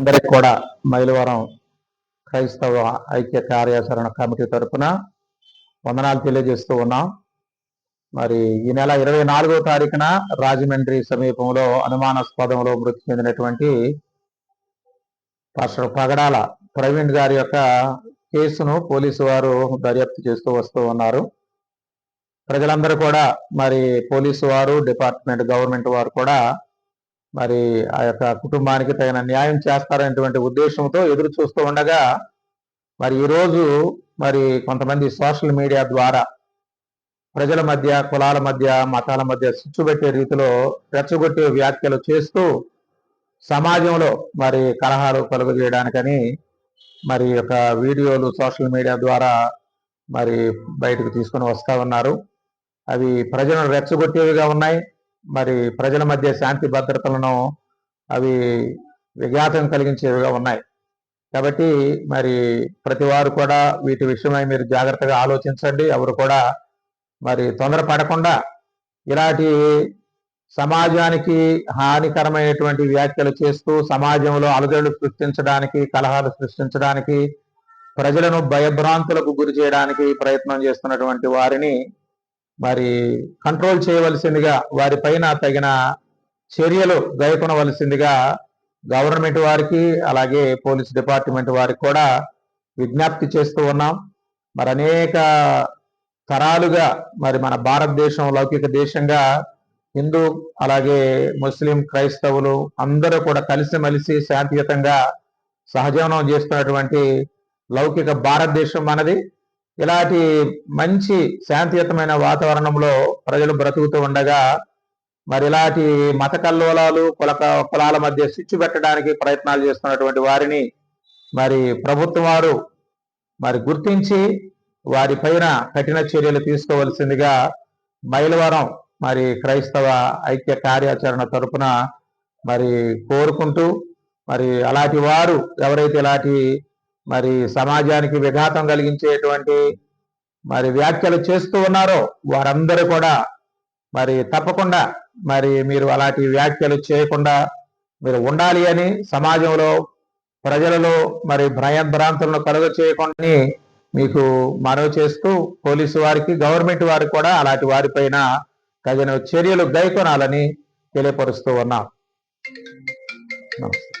అందరికి కూడా మైలవరం క్రైస్తవ ఐక్య కార్యాచరణ కమిటీ తరపున వందనాలు తెలియజేస్తూ ఉన్నాం. మరి ఈ నెల ఇరవై నాలుగో తారీఖున రాజమండ్రి సమీపంలో అనుమానాస్పదంలో మృతి చెందినటువంటి పాస్టర్ పగడాల ప్రవీణ్ గారి యొక్క కేసును పోలీసు వారు దర్యాప్తు చేస్తూ వస్తూ ఉన్నారు. ప్రజలందరూ కూడా మరి పోలీసు వారు డిపార్ట్మెంట్ గవర్నమెంట్ వారు కూడా మరి ఆ యొక్క కుటుంబానికి తగిన న్యాయం చేస్తారనేటువంటి ఉద్దేశంతో ఎదురు చూస్తూ ఉండగా మరి ఈరోజు మరి కొంతమంది సోషల్ మీడియా ద్వారా ప్రజల మధ్య కులాల మధ్య మతాల మధ్య చిచ్చుబెట్టే రీతిలో రెచ్చగొట్టే వ్యాఖ్యలు చేస్తూ సమాజంలో మరి కలహాలు కలుగజేయడానికని మరి యొక్క వీడియోలు సోషల్ మీడియా ద్వారా మరి బయటకు తీసుకొని వస్తూ ఉన్నారు. అవి ప్రజలను రెచ్చగొట్టేవిగా ఉన్నాయి. మరి ప్రజల మధ్య శాంతి భద్రతలను అవి విఘాతం కలిగించేవిగా ఉన్నాయి. కాబట్టి మరి ప్రతి వారు కూడా వీటి విషయమై మీరు జాగ్రత్తగా ఆలోచించండి. ఎవరు కూడా మరి తొందరపడకుండా ఇలాంటి సమాజానికి హానికరమైనటువంటి వ్యాఖ్యలు చేస్తూ సమాజంలో అలజడులు సృష్టించడానికి కలహాలు సృష్టించడానికి ప్రజలను భయభ్రాంతులకు గురి చేయడానికి ప్రయత్నం చేస్తున్నటువంటి వారిని మరి కంట్రోల్ చేయవలసిందిగా వారిపైన తగిన చర్యలు గైకొనవలసిందిగా గవర్నమెంట్ వారికి అలాగే పోలీస్ డిపార్ట్మెంట్ వారికి కూడా విజ్ఞప్తి చేస్తూ ఉన్నాం. మరి అనేక తరాలుగా మరి మన భారతదేశం లౌకిక దేశంగా హిందూ అలాగే ముస్లిం క్రైస్తవులు అందరూ కూడా కలిసిమెలిసి శాంతియుతంగా సహజీవనం చేస్తున్నటువంటి లౌకిక భారతదేశం మనది. ఇలాంటి మంచి శాంతియుతమైన వాతావరణంలో ప్రజలు బ్రతుకుతూ ఉండగా మరి ఇలాంటి మత కల్లోలాలు కుల కులాల మధ్య స్విచ్ పెట్టడానికి ప్రయత్నాలు చేస్తున్నటువంటి వారిని మరి ప్రభుత్వం వారు మరి గుర్తించి వారి పైన కఠిన చర్యలు తీసుకోవలసిందిగా మైలవరం మరి క్రైస్తవ ఐక్య కార్యాచరణ తరపున మరి కోరుకుంటూ మరి అలాంటి వారు ఎవరైతే ఇలాంటి మరి సమాజానికి విఘాతం కలిగించేటువంటి మరి వ్యాఖ్యలు చేస్తూ ఉన్నారో వారందరూ కూడా మరి తప్పకుండా మరి మీరు అలాంటి వ్యాఖ్యలు చేయకుండా మీరు ఉండాలి అని సమాజంలో ప్రజలలో మరి భయభ్రాంతులను కలుగ చేయకుండా మీకు మనవి చేస్తూ పోలీసు వారికి గవర్నమెంట్ వారికి కూడా అలాంటి వారిపైన తగిన చర్యలు గైకొనాలని తెలియపరుస్తూ ఉన్నాం. నమస్తే.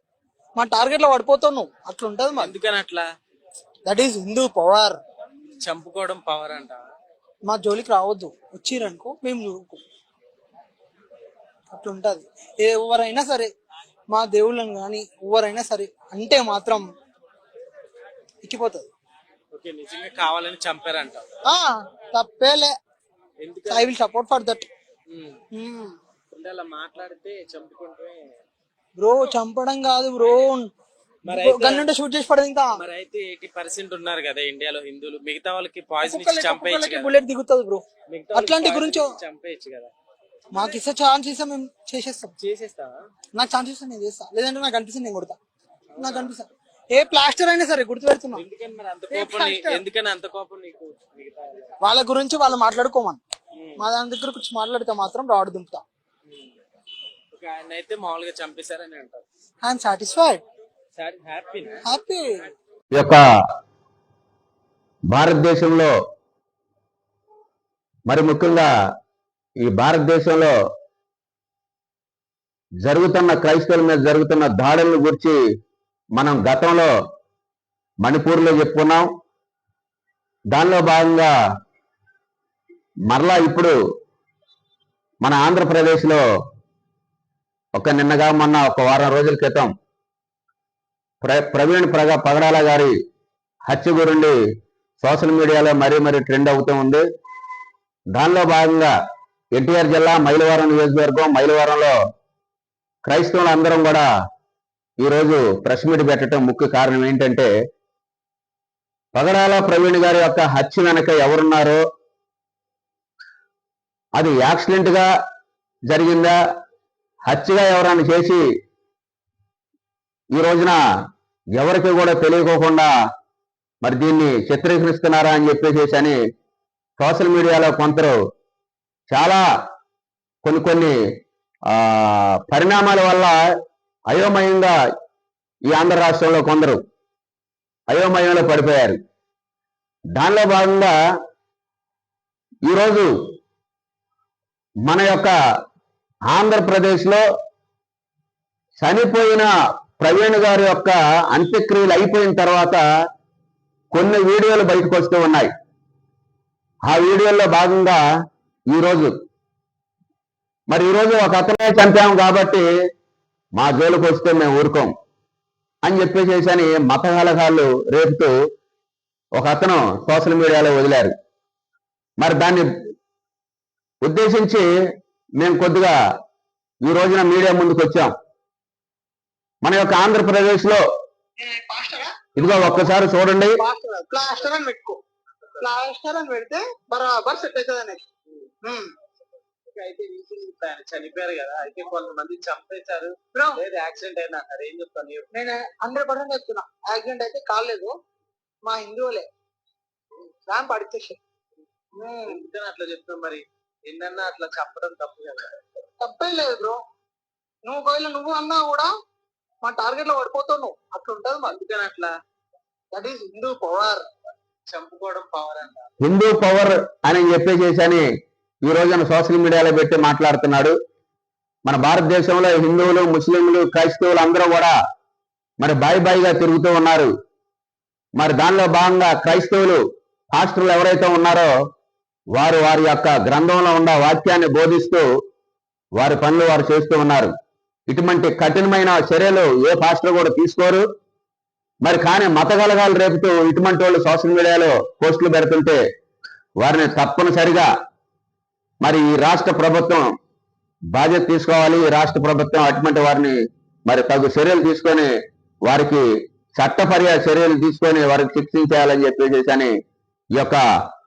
మా టార్గెట్లో పడిపోతావు నువ్వు. అట్లా ఉంటది మరి ఎందుకని అట్లా? దట్ ఈస్ హిందూ పవర్ చంపుకోవడం పవర్ అంట మా జోలికి రావద్దు. వచ్చిరనుకో మేము చూడుకో. అట్లా ఉంటది ఎవరైనా సరే మా దేవుళ్ళని కానీ ఎవరైనా సరే అంటే మాత్రం ఎక్కిపోతుంది. ఓకే నిజంగా కావాలని చంపారంట ఆ, తప్పేలే. I will support for that అలా మాట్లాడితే చంపుకుంటే బ్రో చంపడం కాదు బ్రో. మరి గన్నుంటే షూట్ చేసి పడదు ఇంకా. మరి అయితే ఎయిటీ పర్సెంట్ ఉన్నారు కదా ఇండియాలో హిందువులు. మిగతా వాళ్ళకి పాయిజన్ ఇచ్చి చంపేయచ్చు బుల్లెట్ దిగుతుంది బ్రో. అట్లాంటి గురించి చంపేయచ్చు కదా. మాకు ఇస్తే ఛాన్స్ ఇస్తే మేము చేసేస్తాం. చేసేస్తావా? నాకు ఛాన్స్ ఇస్తే నేను చేస్తా. లేదంటే నాకు అనిపిస్తుంది నేను కొడతా. నాకు అనిపిస్తా. ఏ ప్లాస్టర్ అయినా సరే గుర్తు పెడుతున్నా ఎందుకని అంత కోపం నీకు? వాళ్ళ? గురించి వాళ్ళు మాట్లాడుకోమని. మా దాని దగ్గర వచ్చి మాట్లాడితే మాత్రం రాడు దింపుతా. ఒక ఆయన అయితే మామూలుగా చంపేశారని అంటారు. ఐఎమ్ సాటిస్ఫైడ్ సార్ హ్యాపీనా హ్యాపీ ఈ యొక్క భారతదేశంలో మరి ముఖ్యంగా ఈ భారతదేశంలో జరుగుతున్న క్రైస్తవుల మీద జరుగుతున్న దాడులను గురించి మనం గతంలో మణిపూర్లో చెప్పుకున్నాం. దానిలో భాగంగా మరలా ఇప్పుడు మన ఆంధ్రప్రదేశ్లో ఒక నిన్నగా మొన్న ఒక వారం రోజుల క్రితం ప్ర ప్రవీణ్ ప్రగ పగడాల గారి హత్య గురుండి సోషల్ మీడియాలో మరీ మరీ ట్రెండ్ అవుతూ ఉంది. దానిలో భాగంగా ఎన్టీఆర్ జిల్లా మైలవరం నియోజకవర్గం మైలవరంలో క్రైస్తవులు అందరం కూడా ఈరోజు ప్రెస్ మీట్ పెట్టడం ముఖ్య కారణం ఏంటంటే పగడాల ప్రవీణ్ గారి యొక్క హత్య వెనక ఎవరున్నారో? అది యాక్సిడెంట్గా జరిగిందా? హత్యగా ఎవరైనా చేసి ఈ రోజున ఎవరికి కూడా తెలియకోకుండా మరి దీన్ని చిత్రీకరిస్తున్నారా అని చెప్పేసేసి అని సోషల్ మీడియాలో కొందరు చాలా కొన్ని కొన్ని పరిణామాల వల్ల అయోమయంగా ఈ ఆంధ్ర రాష్ట్రంలో కొందరు అయోమయంలో పడిపోయారు. దానిలో భాగంగా ఈరోజు మన యొక్క ఆంధ్రప్రదేశ్లో చనిపోయిన ప్రవీణ్ గారి యొక్క అంత్యక్రియలు అయిపోయిన తర్వాత కొన్ని వీడియోలు బయటకు వస్తూ ఉన్నాయి. ఆ వీడియోల్లో భాగంగా ఈరోజు మరి ఈరోజు ఒక అతనే చంపాము కాబట్టి మా జోలికి వస్తే మేము ఊరుకోం అని చెప్పేసేసని మత కలహాలు రేపుతూ ఒక అతను సోషల్ మీడియాలో వదిలారు. మరి దాన్ని ఉద్దేశించి మేము కొద్దిగా ఈ రోజున మీడియా ముందుకు వచ్చాం మన యొక్క ఆంధ్రప్రదేశ్లో పాస్టరా ఇదిగో ఒక్కసారి చూడండి. ప్లాస్టర్? అని పెట్టుకో. ప్లాస్టర్ అని పెడితే బరాబర్ సెట్ అవుతుంది అనేది. అయితే ఆయన చనిపోయారు కదా. అయితే కొంతమంది చంపేశారు. బ్రో. లేదు యాక్సిడెంట్ అయినా అన్నారు. ఏం చెప్తాను? నేను హండ్రెడ్ పర్సెంట్ చెప్తున్నా. యాక్సిడెంట్ అయితే కాలేదు మా హిందువులే. ర్యాంప్ అడిచేసి ఎందుకని అట్లా చెప్తాం మరి? ఎన్నన్నా అట్లా చెప్పడం తప్పు కదా. తప్పే లేదు బ్రో. నువ్వు ఒకవేళ నువ్వు అన్నా కూడా మా టార్గెట్లో పడిపోతావు నువ్వు. అట్లా ఉంటది మరి. ఎందుకని అట్లా? దట్ ఈస్ హిందూ పవర్ చంపుకోవడం పవర్ అంట హిందూ పవర్ అని చెప్పేసి అని ఈ రోజున సోషల్ మీడియాలో పెట్టి మాట్లాడుతున్నాడు. మన భారతదేశంలో హిందువులు ముస్లింలు క్రైస్తవులు అందరూ కూడా మరి బాయి బాయిగా తిరుగుతూ ఉన్నారు. మరి దానిలో భాగంగా క్రైస్తవులు పాస్టర్లు ఎవరైతే ఉన్నారో వారు వారి యొక్క గ్రంథంలో ఉన్న వాక్యాన్ని బోధిస్తూ వారి పనులు వారు చేస్తూ ఉన్నారు. ఇటువంటి కఠినమైన చర్యలు ఏ పాస్టర్ కూడా తీసుకోరు. మరి కానీ మత కలగాలు రేపుతూ ఇటువంటి వాళ్ళు సోషల్ మీడియాలో పోస్టులు పెడుతుంటే వారిని తప్పనిసరిగా మరి ఈ రాష్ట్ర ప్రభుత్వం బాధ్యత తీసుకోవాలి. ఈ రాష్ట్ర ప్రభుత్వం అటువంటి వారిని మరి తగు చర్యలు తీసుకొని వారికి చట్టపర్య చర్యలు తీసుకొని వారికి శిక్షించాలని చెప్పేసి అని ఈ యొక్క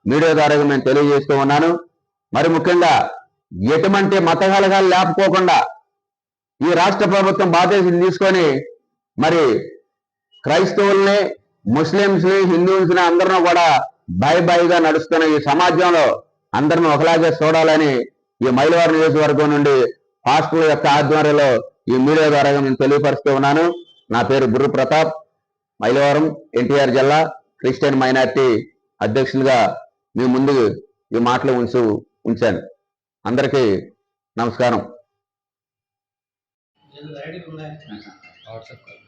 మీడియా ద్వారా నేను తెలియజేస్తూ ఉన్నాను. మరి ముఖ్యంగా ఎటువంటి మత కలగాలు లేకపోకుండా ఈ రాష్ట్ర ప్రభుత్వం బాధ్యతలు తీసుకొని మరి క్రైస్తవుల్ని ముస్లింస్ని హిందూస్ని అందరూ కూడా బాయ్ బాయిగా నడుస్తున్న ఈ సమాజంలో అందరిని ఒకలాగే చూడాలని ఈ మైలవారి నియోజకవర్గం నుండి పాస్టర్ల యొక్క ఆధ్వర్యంలో ఈ మీడియా ద్వారా నేను తెలియపరుస్తూ ఉన్నాను. నా పేరు గురు ప్రతాప్. మైలవరం ఎన్టీఆర్ జిల్లా క్రిస్టియన్ మైనార్టీ అధ్యక్షులుగా మీ ముందు ఈ మాటలు ఉంచు ఉంచాను. అందరికీ నమస్కారం. WhatsApp call